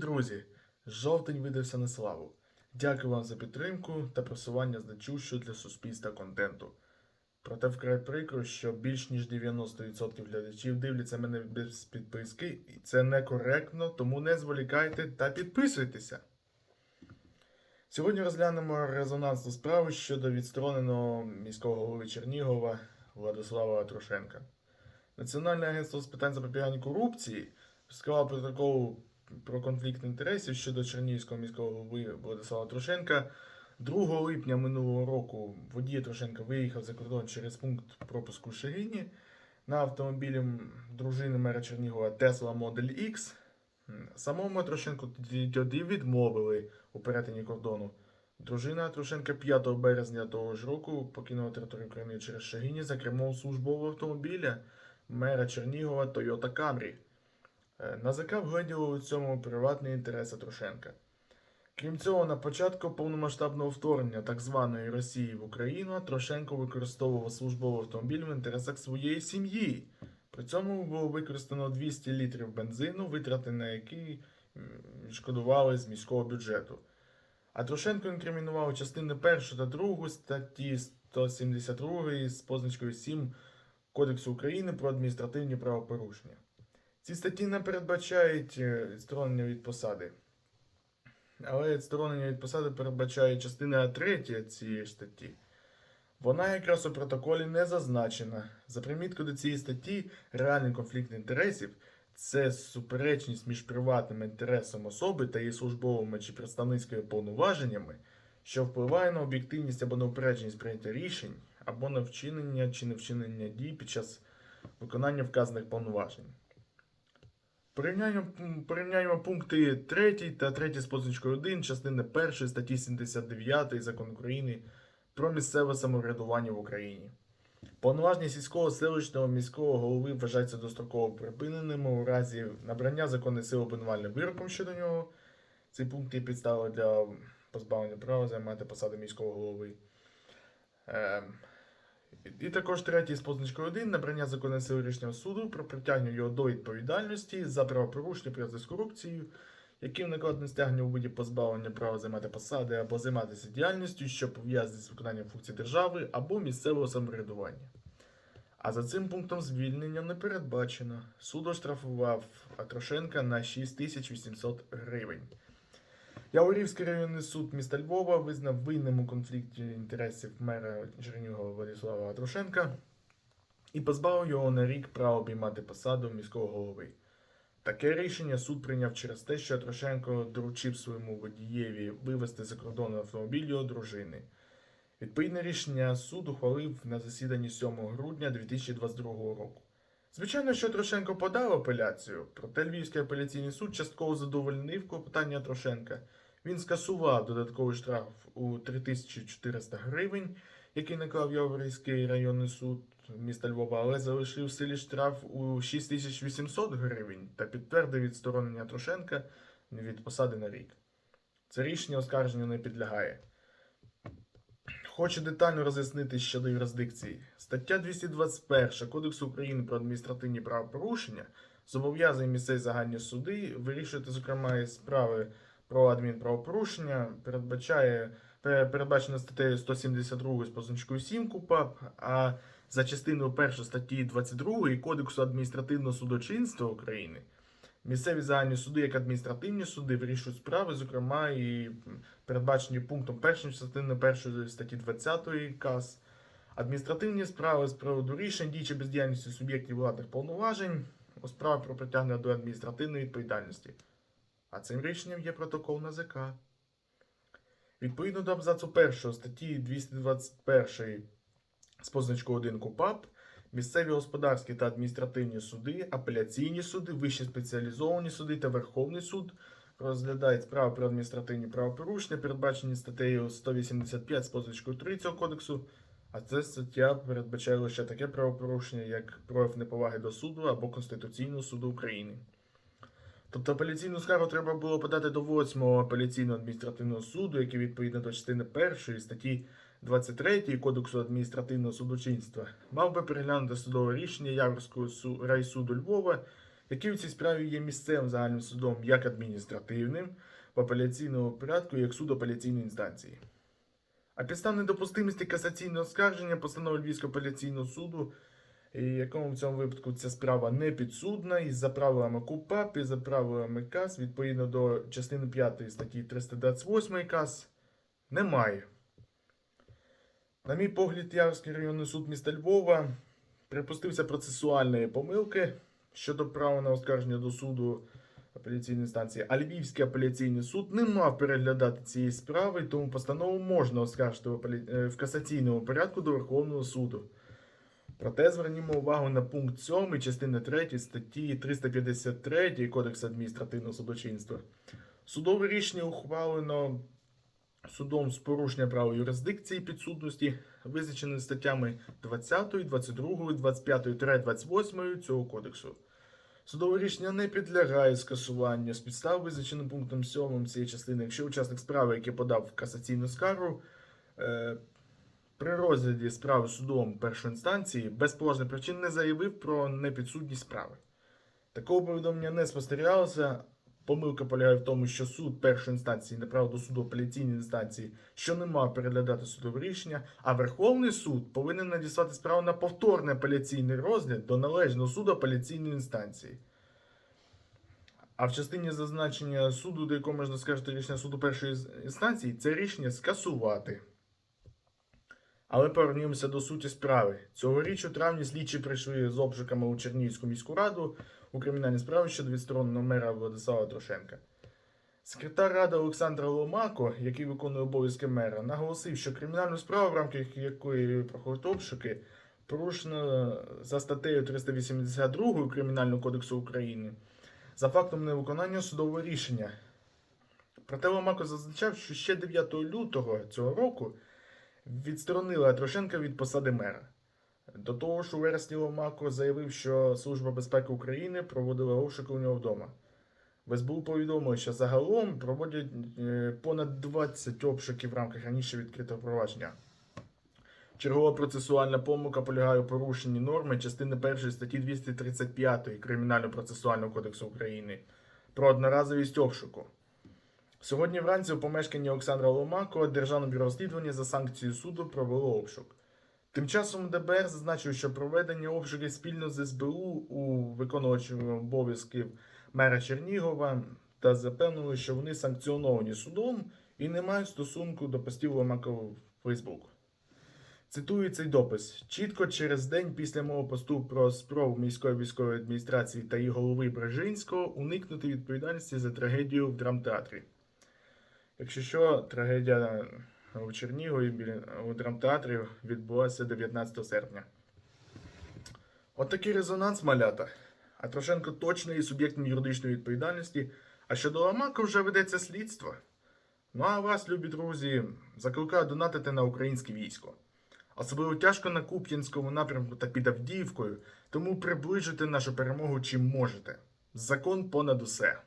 Друзі, жовтень видався на славу. Дякую вам за підтримку та просування значущого для суспільства контенту. Проте вкрай прикро, що більш ніж 90% глядачів дивляться мене без підписки, і це некоректно, тому не зволікайте та підписуйтеся. Сьогодні розглянемо резонансну справу щодо відстороненого міського голови Чернігова Владислава Трошенка. Національне агентство з питань запобігання корупції склало протокол про конфлікт інтересів щодо Чернігівського міського голови Владислава Трошенка. 2 липня минулого року водій Трошенка виїхав за кордон через пункт пропуску Ширині на автомобілі дружини мера Чернігова Tesla Model X. Самому Трошенку тоді відмовили у перетині кордону. Дружина Трошенка 5 березня того ж року покинула територію України через Шагині за кермом службового автомобіля мера Чернігова Toyota Camry. Е, НАЗК вгледіло у цьому приватні інтереси Трошенка. Крім цього, на початку повномасштабного вторгнення так званої Росії в Україну Трошенко використовував службовий автомобіль в інтересах своєї сім'ї. При цьому було використано 200 літрів бензину, витрати на який м, відшкодували з міського бюджету. А Трошенко інкримінував частини 1 та 2 статті 172 з позначкою 7 Кодексу України про адміністративні правопорушення. Ці статті не передбачають е, відсторонення від посади. Але відсторонення від посади передбачає частина 3 цієї статті. Вона якраз у протоколі не зазначена. За приміткою до цієї статті, реальний конфлікт інтересів це суперечність між приватним інтересом особи та її службовими чи представницькими повноваженнями, що впливає на об'єктивність або неупередженість прийняття рішень, або на вчинення чи невчинення дій під час виконання вказаних повноважень. Порівняємо, пункти 3 та 3 з позначкою 1 частини 1 статті 79 Закону України про місцеве самоврядування в Україні. Повноваження сільського селищного міського голови вважаються достроково припиненими у разі набрання законної сили обвинувальним вироком щодо нього. Цей пункт є підставою для позбавлення права займати посади міського голови. І також третій з позначкою 1 набрання законної сили рішення суду про притягнення його до відповідальності за правопорушення пов'язані з корупцією, яким накладне стягнення у виді позбавлення права займати посади або займатися діяльністю, що пов'язані з виконанням функцій держави або місцевого самоврядування. А за цим пунктом звільнення не передбачено. Суд оштрафував Атрошенка на 6800 гривень. Яворівський районний суд міста Львова визнав винним у конфлікті інтересів мера Чернігова Владислава Атрошенка і позбавив його на рік права обіймати посаду міського голови. Таке рішення суд прийняв через те, що Трошенко доручив своєму водієві вивезти за кордон автомобіль його дружини. Відповідне рішення суд ухвалив на засіданні 7 грудня 2022 року. Звичайно, що Трошенко подав апеляцію, проте Львівський апеляційний суд частково задовольнив клопотання Трошенка. Він скасував додатковий штраф у 3400 гривень, який наклав Яворівський районний суд міста Львова, але залишив в силі штраф у 6800 гривень та підтвердив відсторонення Трошенка від посади на рік. Це рішення оскарженню не підлягає. Хочу детально роз'яснити щодо юрисдикції. Стаття 221 Кодексу України про адміністративні правопорушення зобов'язує місцеві загальні суди вирішувати, зокрема, справи про адмінправопорушення, передбачає передбачено статтею 172 з позначкою 7 КУПАП, а за частиною 1 статті 22 Кодексу адміністративного судочинства України Місцеві загальні суди, як адміністративні суди, вирішують справи, зокрема, і передбачені пунктом 1 частини 1 статті 20 КАС. Адміністративні справи з приводу рішень, дій чи бездіяльності суб'єктів владних повноважень у справі про притягнення до адміністративної відповідальності. А цим рішенням є протокол НАЗК. Відповідно до абзацу 1 статті 221 з позначкою 1 КУПАП, Місцеві господарські та адміністративні суди, апеляційні суди, вищі спеціалізовані суди та Верховний суд розглядають справи про адміністративні правопорушення, передбачені статтею 185 з позначкою 3 цього кодексу. А ця стаття передбачає лише таке правопорушення, як прояв неповаги до суду або Конституційного суду України. Тобто апеляційну скаргу треба було подати до 8-го апеляційного адміністративного суду, який відповідно до частини 1 статті 23 Кодексу адміністративного судочинства мав би переглянути судове рішення Яворського су- райсуду Львова який у цій справі є місцевим загальним судом як адміністративним, в апеляційному порядку як суд апеляційної інстанції. А підстав недопустимості касаційного скарження постанови Львівського апеляційного суду, і якому в цьому випадку ця справа не підсудна, і за правилами КУПАП, і за правилами КАС, відповідно до частини 5 статті 328 КАС, немає. На мій погляд, Яворський районний суд міста Львова припустився процесуальної помилки щодо права на оскарження до суду апеляційної інстанції, а Львівський апеляційний суд не мав переглядати цієї справи, тому постанову можна оскаржити в, е, в касаційному порядку до Верховного суду. Проте звернімо увагу на пункт 7 частини 3 статті 353 Кодексу адміністративного судочинства. Судове рішення ухвалено судом з порушення права юрисдикції підсудності, визначене статтями 20, 22, 25 28 цього кодексу. Судове рішення не підлягає скасуванню з підстав, визначеним пунктом 7 цієї частини, якщо учасник справи, який подав касаційну скаргу, е, при розгляді справи судом першої інстанції без поважних причин не заявив про непідсудність справи. Такого повідомлення не спостерігалося. Помилка полягає в тому, що суд першої інстанції направив до суду апеляційної інстанції, що не мав переглядати судове рішення, а Верховний суд повинен надіслати справу на повторний апеляційний розгляд до належного суду апеляційної інстанції. А в частині зазначення суду, до якого можна скажете рішення суду першої інстанції, це рішення скасувати. Але повернімося до суті справи. Цьогоріч у травні слідчі прийшли з обшуками у Чернігівську міську раду у кримінальній справі щодо відстороненого мера Владислава Трошенка. Секретар ради Олександр Ломако, який виконує обов'язки мера, наголосив, що кримінальну справу, в рамках якої проходять обшуки, порушено за статтею 382 Кримінального кодексу України за фактом невиконання судового рішення. Проте Ломако зазначав, що ще 9 лютого цього року відсторонили Трошенка від посади мера. До того ж, у вересні Ломако заявив, що Служба безпеки України проводила обшуки у нього вдома. В СБУ повідомили, що загалом проводять е, понад 20 обшуків в рамках раніше відкритого провадження. Чергова процесуальна помилка полягає у порушенні норми частини 1 статті 235 Кримінально-процесуального кодексу України про одноразовість обшуку. Сьогодні вранці у помешканні Олександра Ломако Державне бюро розслідування за санкцією суду провело обшук. Тим часом ДБР зазначив, що проведення обшуків спільно з СБУ у виконувачі обов'язків мера Чернігова та запевнили, що вони санкціоновані судом і не мають стосунку до постів Ломака в Фейсбук. Цитую цей допис: чітко через день після мого посту про спробу міської військової адміністрації та її голови Брежинського уникнути відповідальності за трагедію в драмтеатрі. Якщо що, трагедія у Чернігові у драмтеатрі відбулася 19 серпня. От такий резонанс малята. А Трошенко точно є суб'єктом юридичної відповідальності. А щодо Ламака вже ведеться слідство. Ну а вас, любі друзі, закликаю донатити на українське військо. Особливо тяжко на Куп'янському напрямку та під Авдіївкою, тому приближуйте нашу перемогу чим можете. Закон понад усе.